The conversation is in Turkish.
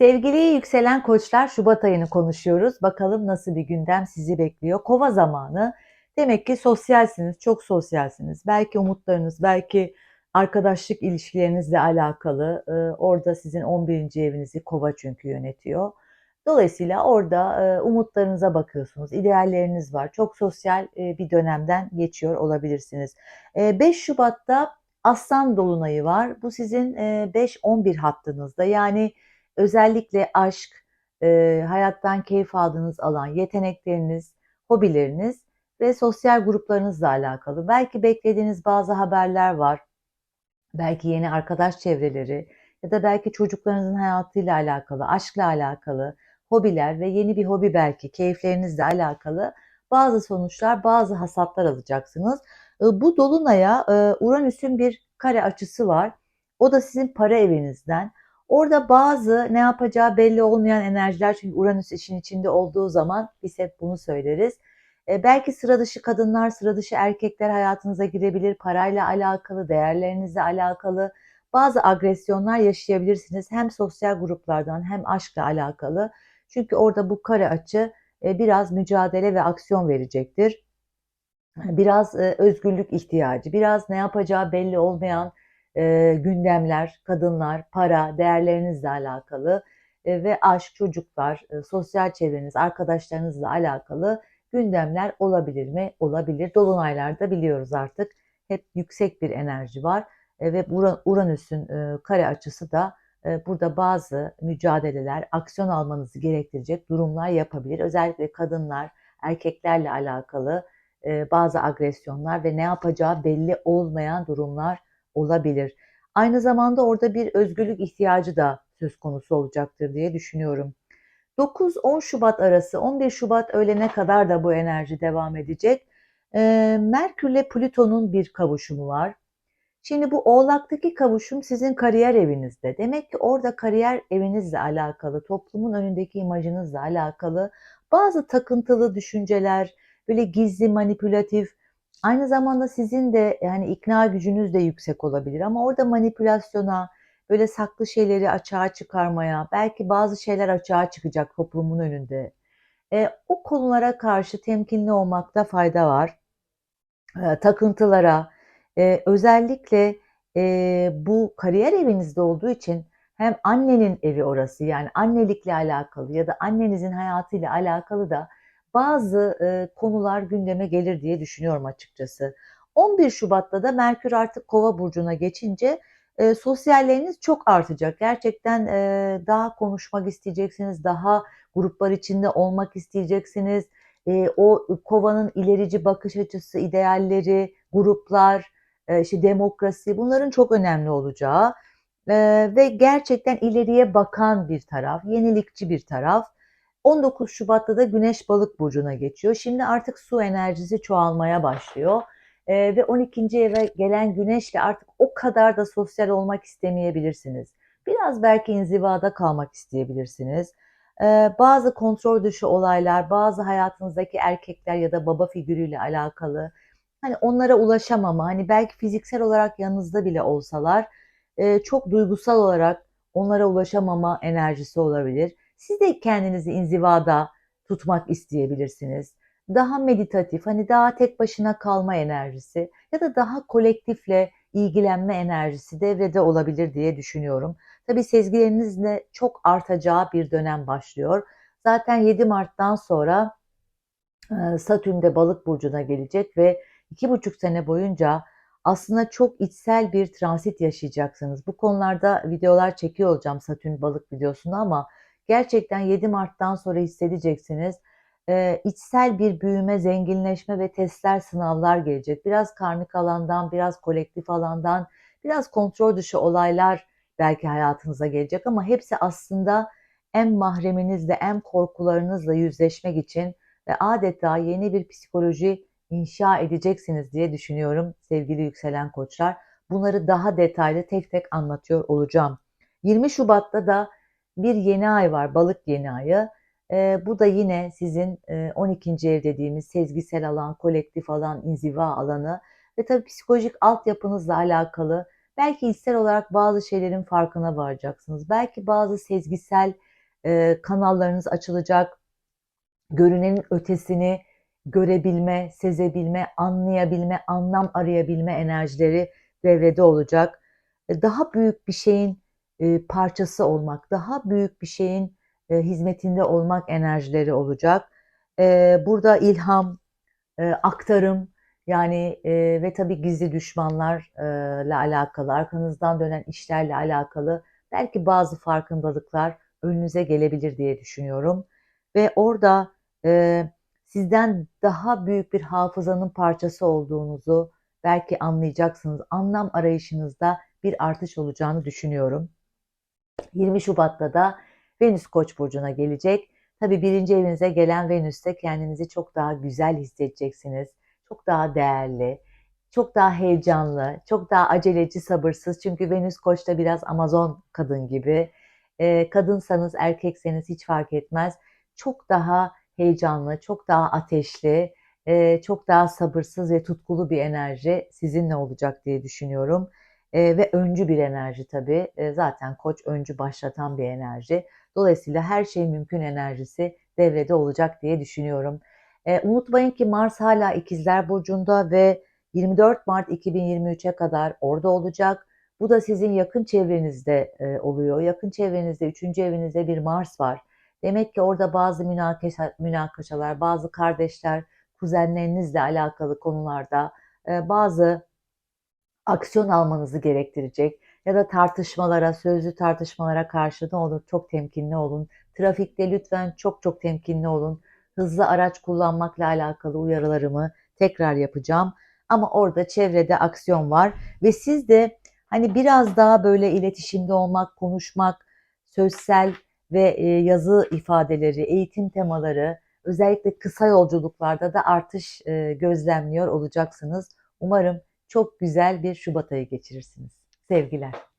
Sevgili yükselen koçlar Şubat ayını konuşuyoruz. Bakalım nasıl bir gündem sizi bekliyor. Kova zamanı. Demek ki sosyalsiniz, çok sosyalsiniz. Belki umutlarınız, belki arkadaşlık ilişkilerinizle alakalı. Ee, orada sizin 11. evinizi kova çünkü yönetiyor. Dolayısıyla orada e, umutlarınıza bakıyorsunuz. idealleriniz var. Çok sosyal e, bir dönemden geçiyor olabilirsiniz. E, 5 Şubat'ta Aslan Dolunayı var. Bu sizin e, 5-11 hattınızda. Yani özellikle aşk, e, hayattan keyif aldığınız alan, yetenekleriniz, hobileriniz ve sosyal gruplarınızla alakalı. Belki beklediğiniz bazı haberler var. Belki yeni arkadaş çevreleri ya da belki çocuklarınızın hayatıyla alakalı, aşkla alakalı, hobiler ve yeni bir hobi belki keyiflerinizle alakalı bazı sonuçlar, bazı hasatlar alacaksınız. E, bu dolunaya e, Uranüs'ün bir kare açısı var. O da sizin para evinizden. Orada bazı ne yapacağı belli olmayan enerjiler çünkü Uranüs işin içinde olduğu zaman biz hep bunu söyleriz. E, belki sıra dışı kadınlar, sıra dışı erkekler hayatınıza girebilir. Parayla alakalı, değerlerinizle alakalı bazı agresyonlar yaşayabilirsiniz. Hem sosyal gruplardan hem aşkla alakalı. Çünkü orada bu kare açı e, biraz mücadele ve aksiyon verecektir. Biraz e, özgürlük ihtiyacı, biraz ne yapacağı belli olmayan e, gündemler, kadınlar, para, değerlerinizle alakalı e, ve aşk, çocuklar, e, sosyal çevreniz, arkadaşlarınızla alakalı gündemler olabilir mi? Olabilir. Dolunaylarda biliyoruz artık hep yüksek bir enerji var e, ve Uranüs'ün e, kare açısı da e, burada bazı mücadeleler, aksiyon almanızı gerektirecek durumlar yapabilir. Özellikle kadınlar, erkeklerle alakalı e, bazı agresyonlar ve ne yapacağı belli olmayan durumlar olabilir. Aynı zamanda orada bir özgürlük ihtiyacı da söz konusu olacaktır diye düşünüyorum. 9-10 Şubat arası 11 Şubat öğlene kadar da bu enerji devam edecek. E, Merkür ile Plüton'un bir kavuşumu var. Şimdi bu Oğlak'taki kavuşum sizin kariyer evinizde. Demek ki orada kariyer evinizle alakalı, toplumun önündeki imajınızla alakalı bazı takıntılı düşünceler, böyle gizli, manipülatif, aynı zamanda sizin de yani ikna gücünüz de yüksek olabilir ama orada manipülasyona, böyle saklı şeyleri açığa çıkarmaya, belki bazı şeyler açığa çıkacak toplumun önünde. E, o konulara karşı temkinli olmakta fayda var. E, takıntılara, e, özellikle e, bu kariyer evinizde olduğu için hem annenin evi orası yani annelikle alakalı ya da annenizin hayatıyla alakalı da bazı e, konular gündeme gelir diye düşünüyorum açıkçası. 11 Şubat'ta da Merkür artık Kova burcuna geçince e, sosyalleriniz çok artacak. Gerçekten e, daha konuşmak isteyeceksiniz, daha gruplar içinde olmak isteyeceksiniz. E, o Kova'nın ilerici bakış açısı, idealleri, gruplar, e, işte demokrasi bunların çok önemli olacağı e, ve gerçekten ileriye bakan bir taraf, yenilikçi bir taraf. 19 Şubat'ta da Güneş Balık burcuna geçiyor. Şimdi artık su enerjisi çoğalmaya başlıyor. Ee, ve 12. eve gelen güneşle artık o kadar da sosyal olmak istemeyebilirsiniz. Biraz belki inzivada kalmak isteyebilirsiniz. Ee, bazı kontrol dışı olaylar, bazı hayatınızdaki erkekler ya da baba figürüyle alakalı hani onlara ulaşamama, hani belki fiziksel olarak yanınızda bile olsalar e, çok duygusal olarak onlara ulaşamama enerjisi olabilir. Siz de kendinizi inzivada tutmak isteyebilirsiniz. Daha meditatif, hani daha tek başına kalma enerjisi ya da daha kolektifle ilgilenme enerjisi devrede olabilir diye düşünüyorum. Tabii sezgilerinizle çok artacağı bir dönem başlıyor. Zaten 7 Mart'tan sonra Satürn de balık burcuna gelecek ve iki buçuk sene boyunca aslında çok içsel bir transit yaşayacaksınız. Bu konularda videolar çekiyor olacağım Satürn balık videosunu ama gerçekten 7 Mart'tan sonra hissedeceksiniz. Ee, içsel bir büyüme, zenginleşme ve testler, sınavlar gelecek. Biraz karmik alandan, biraz kolektif alandan, biraz kontrol dışı olaylar belki hayatınıza gelecek ama hepsi aslında en mahreminizle, en korkularınızla yüzleşmek için ve adeta yeni bir psikoloji inşa edeceksiniz diye düşünüyorum sevgili yükselen koçlar. Bunları daha detaylı tek tek anlatıyor olacağım. 20 Şubat'ta da bir yeni ay var, balık yeni ayı. E, bu da yine sizin e, 12. ev dediğimiz sezgisel alan, kolektif alan, inziva alanı ve tabii psikolojik altyapınızla alakalı belki içsel olarak bazı şeylerin farkına varacaksınız. Belki bazı sezgisel Eee, kanallarınız açılacak. Görünenin ötesini görebilme, sezebilme, anlayabilme, anlam arayabilme enerjileri devrede olacak. E, daha büyük bir şeyin, eee, parçası olmak, daha büyük bir şeyin, eee, hizmetinde olmak enerjileri olacak. Eee, burada ilham, eee, aktarım, yani, eee, ve tabii gizli düşmanlar eee, la alakalı, arkanızdan dönen işlerle alakalı belki bazı farkındalıklar önünüze gelebilir diye düşünüyorum ve orada, eee, sizden daha büyük bir hafızanın parçası olduğunuzu belki anlayacaksınız. Anlam arayışınızda bir artış olacağını düşünüyorum. 20 Şubat'ta da Venüs Koç burcuna gelecek. Tabii 1. evinize gelen Venüs'te kendinizi çok daha güzel hissedeceksiniz. Çok daha değerli, çok daha heyecanlı, çok daha aceleci, sabırsız. Çünkü Venüs Koç'ta biraz Amazon kadın gibi. Eee, kadınsanız, erkekseniz hiç fark etmez. Çok daha heyecanlı, çok daha ateşli, eee, çok daha sabırsız ve tutkulu bir enerji sizinle olacak diye düşünüyorum. Eee, ve öncü bir enerji tabii. Eee, zaten Koç öncü, başlatan bir enerji. Dolayısıyla her şey mümkün enerjisi devrede olacak diye düşünüyorum. Eee, unutmayın ki Mars hâlâ İkizler burcunda ve 24 Mart 2023'e kadar orada olacak. Bu da sizin yakın çevrenizde, eee, oluyor. Yakın çevrenizde 3. evinizde bir Mars var. Demek ki orada bazı münakaşa münakaşalar, bazı kardeşler, kuzenlerinizle alakalı konularda, eee, bazı aksiyon almanızı gerektirecek ya da tartışmalara, sözlü tartışmalara karşı ne olur çok temkinli olun. Trafikte lütfen çok çok temkinli olun. Hızlı araç kullanmakla alakalı uyarılarımı tekrar yapacağım. Ama orada çevrede aksiyon var ve siz de hani biraz daha böyle iletişimde olmak, konuşmak, sözsel ve eee, yazı ifadeleri, eğitim temaları, özellikle kısa yolculuklarda da artış eee, gözlemliyor olacaksınız. Umarım çok güzel bir şubat ayı geçirirsiniz. Sevgiler.